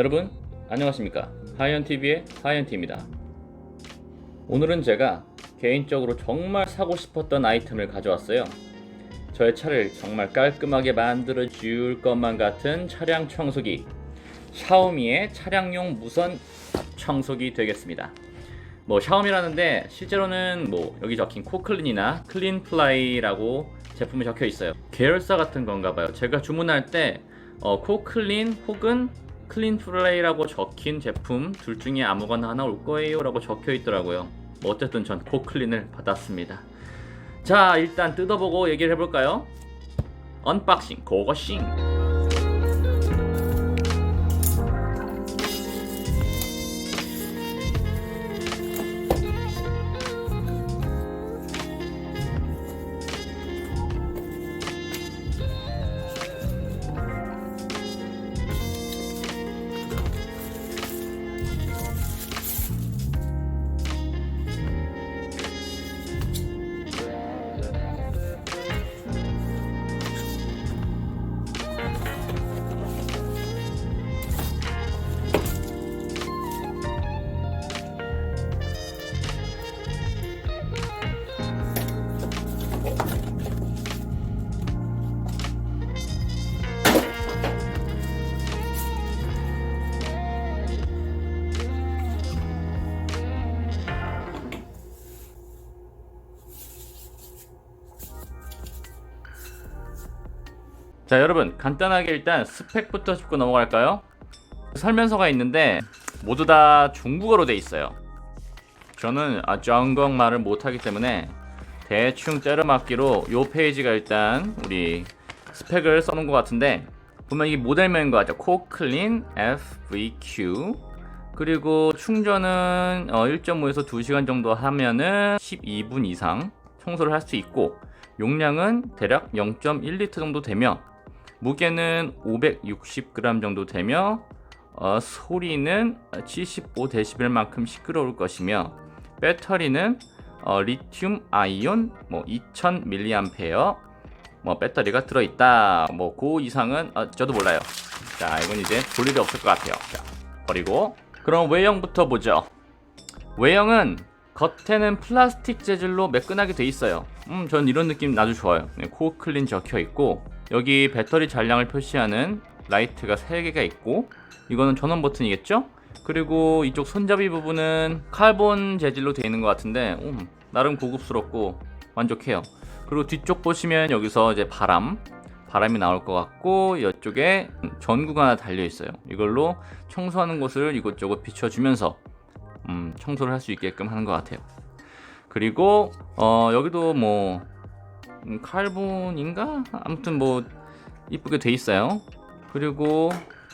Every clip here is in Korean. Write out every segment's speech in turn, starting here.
여러분 안녕하십니까? 하이언TV의 하이언T입니다. 오늘은 제가 개인적으로 정말 사고 싶었던 아이템을 가져왔어요. 저의 차를 정말 깔끔하게 만들어 줄 것만 같은 차량 청소기. 샤오미의 차량용 무선 청소기 되겠습니다. 뭐 샤오미라는데 실제로는 뭐 여기 적힌 코클린이나 클린플라이라고 제품이 적혀 있어요. 계열사 같은 건가 봐요. 제가 주문할 때 어, 코클린 혹은 클린 플레이라고 적힌 제품 둘 중에 아무거나 하나 올 거예요 라고 적혀 있더라고요. 뭐 어쨌든 전 코클린을 받았습니다. 자 일단 뜯어보고 얘기를 해볼까요? 언박싱 고고싱 자 여러분 간단하게 일단 스펙부터 짚고 넘어갈까요? 설명서가 있는데 모두 다 중국어로 돼 있어요. 저는 아 중국말을 못하기 때문에 대충 째려맞기로 요 페이지가 일단 우리 스펙을 써놓은 것 같은데 보면 이게 모델명인 것 같죠? 코클린 FVQ 그리고 충전은 어 1.5에서 2시간 정도 하면은 12분 이상 청소를 할 수 있고 용량은 대략 0.1리터 정도 되며 무게는 560g 정도 되며 어, 소리는 75dB만큼 시끄러울 것이며 배터리는 어, 리튬 아이온 뭐 2000mAh 뭐 배터리가 들어있다. 뭐 그 이상은 어, 저도 몰라요. 자 이건 이제 볼 일이 없을 것 같아요. 자 버리고. 그럼 외형부터 보죠. 외형은 겉에는 플라스틱 재질로 매끈하게 돼 있어요. 음, 전 이런 느낌 아주 좋아요. 네, 코어 클린 적혀 있고 여기 배터리 잔량을 표시하는 라이트가 3개가 있고 이거는 전원 버튼이겠죠? 그리고 이쪽 손잡이 부분은 카본 재질로 되어 있는 것 같은데 음, 나름 고급스럽고 만족해요. 그리고 뒤쪽 보시면 여기서 이제 바람 바람이 나올 것 같고 이쪽에 전구가 하나 달려 있어요. 이걸로 청소하는 곳을 이곳저곳 비춰주면서 음, 청소를 할 수 있게끔 하는 것 같아요. 그리고 어, 여기도 뭐 음, 칼본인가? 아무튼 뭐 이쁘게 돼 있어요. 그리고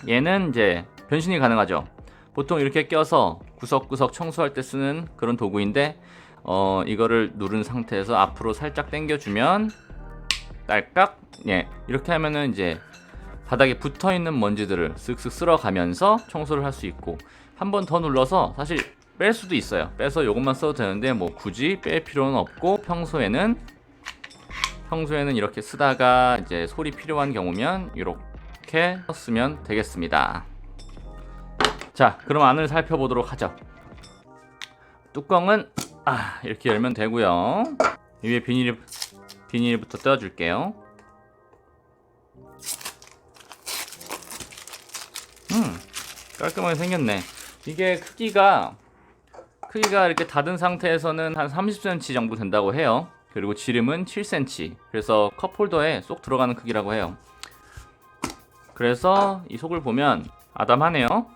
얘는 이제 변신이 가능하죠. 보통 이렇게 껴서 구석구석 청소할 때 쓰는 그런 도구인데 어 이거를 누른 상태에서 앞으로 살짝 당겨주면 딸깍 예 이렇게 하면은 이제 바닥에 붙어 있는 먼지들을 쓱쓱 쓸어가면서 청소를 할 수 있고 한 번 더 눌러서 사실 뺄 수도 있어요. 빼서 이것만 써도 되는데 뭐 굳이 뺄 필요는 없고 평소에는 평소에는 이렇게 쓰다가 이제 소리 필요한 경우면 이렇게 쓰면 되겠습니다. 자, 그럼 안을 살펴보도록 하죠. 뚜껑은 아, 이렇게 열면 되고요. 이 위에 비닐 비닐부터 떼어줄게요. 음, 깔끔하게 생겼네. 이게 크기가 크기가 이렇게 닫은 상태에서는 한 30cm 정도 된다고 해요. 그리고 지름은 7cm. 그래서 컵홀더에 쏙 들어가는 크기라고 해요. 그래서 이 속을 보면 아담하네요.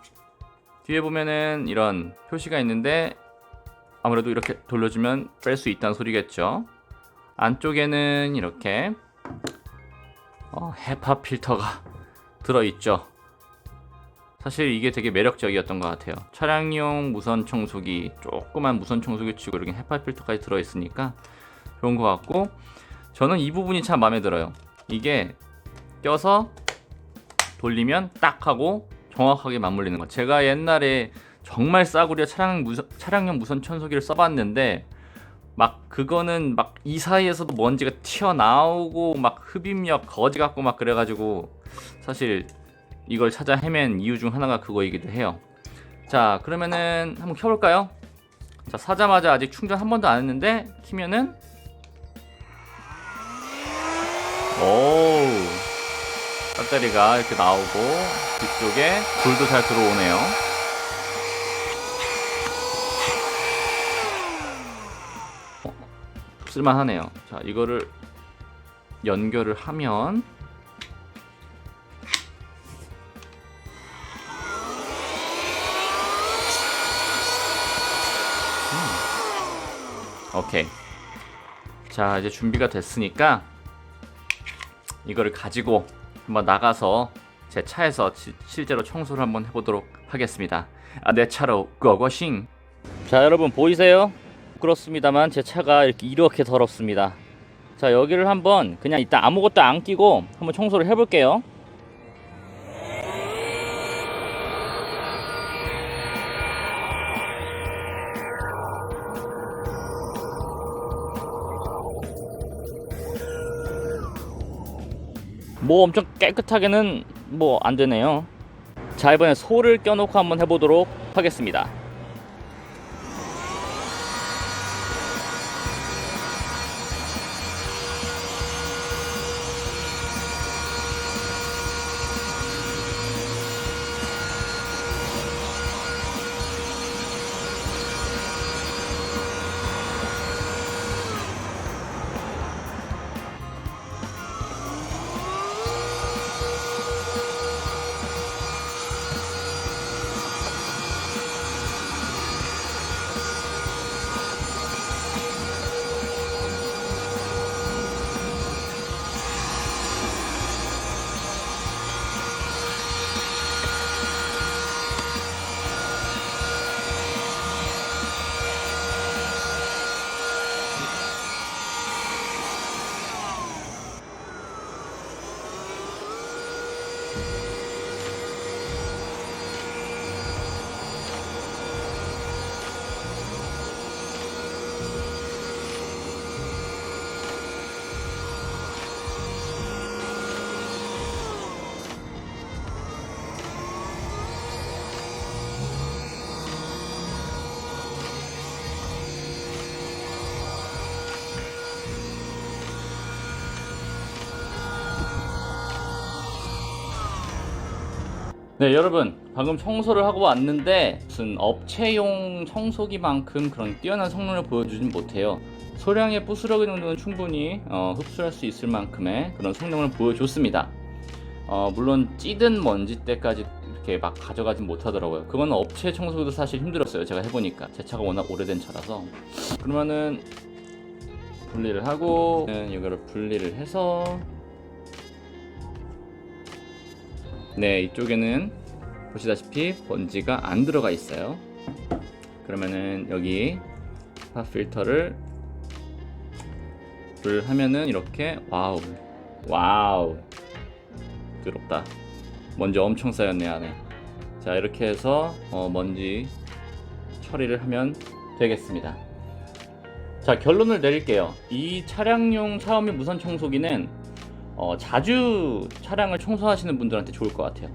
뒤에 보면은 이런 표시가 있는데 아무래도 이렇게 돌려주면 뺄 수 있다는 소리겠죠. 안쪽에는 이렇게 어, 헤파 필터가 들어있죠. 사실 이게 되게 매력적이었던 것 같아요. 차량용 무선 청소기, 조그만 무선 청소기 치고 이렇게 헤파 필터까지 들어있으니까 좋은 것 같고 저는 이 부분이 참 마음에 들어요. 이게 껴서 돌리면 딱 하고 정확하게 맞물리는 거. 제가 옛날에 정말 싸구려 차량 무선, 차량용 무선 청소기를 써봤는데 막 그거는 막 이 사이에서도 먼지가 튀어나오고 막 흡입력 거지 같고 막 그래가지고 사실 이걸 찾아 헤맨 이유 중 하나가 그거이기도 해요. 자, 그러면은 한번 켜볼까요? 자, 사자마자 아직 충전 한 번도 안 했는데 키면은 오 배터리가 이렇게 나오고 뒤쪽에 불도 잘 들어오네요. 어, 쓸만하네요. 자, 이거를 연결을 하면 음. 오케이. 자, 이제 준비가 됐으니까 이거를 가지고 한번 나가서 제 차에서 지- 실제로 청소를 한번 해보도록 하겠습니다. 아, 내 차로 고고싱. 자, 여러분 보이세요? 부끄럽습니다만 제 차가 이렇게 이렇게 더럽습니다. 자, 여기를 한번 그냥 이따 아무것도 안 끼고 한번 청소를 해볼게요. 뭐 엄청 깨끗하게는 뭐 안 되네요. 자 이번에 소를 껴놓고 한번 해보도록 하겠습니다. 네 여러분 방금 청소를 하고 왔는데 무슨 업체용 청소기만큼 그런 뛰어난 성능을 보여주진 못해요. 소량의 부스러기 정도는 충분히 어, 흡수할 수 있을 만큼의 그런 성능을 보여줬습니다. 어, 물론 찌든 먼지 때까지 이렇게 막 가져가진 못하더라고요. 그건 업체 청소기도 사실 힘들었어요 제가 해보니까. 제 차가 워낙 오래된 차라서. 그러면은 분리를 하고 이거를 분리를 해서 네, 이쪽에는 보시다시피 먼지가 안 들어가 있어요. 그러면은 여기 파 필터를 불 하면은 이렇게 와우 와우. 부럽다. 먼지 엄청 쌓였네 안에. 자 이렇게 해서 어, 먼지 처리를 하면 되겠습니다. 자 결론을 내릴게요. 이 차량용 샤오미 무선 청소기는 어, 자주 차량을 청소하시는 분들한테 좋을 것 같아요.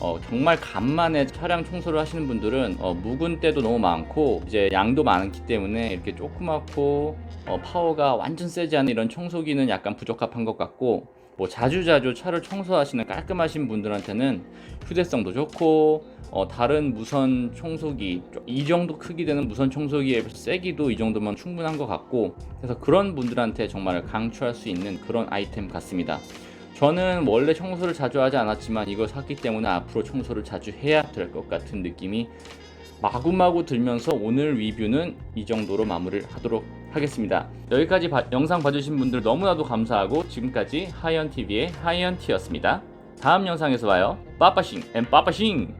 어, 정말 간만에 차량 청소를 하시는 분들은 어, 묵은 때도 너무 많고 이제 양도 많기 때문에 이렇게 조그맣고 어, 파워가 완전 세지 않은 이런 청소기는 약간 부적합한 것 같고 뭐 자주자주 차를 청소하시는 깔끔하신 분들한테는 휴대성도 좋고 어, 다른 무선 청소기 이 정도 크기 되는 무선 청소기에 세기도 이 정도면 충분한 것 같고 그래서 그런 분들한테 정말 강추할 수 있는 그런 아이템 같습니다. 저는 원래 청소를 자주 하지 않았지만 이걸 샀기 때문에 앞으로 청소를 자주 해야 될 것 같은 느낌이 마구마구 들면서 오늘 리뷰는 이 정도로 마무리를 하도록 하겠습니다. 여기까지 바- 영상 봐주신 분들 너무나도 감사하고 지금까지 하이언TV의 하이언티였습니다. 다음 영상에서 봐요. 빠빠싱 앤 빠빠싱!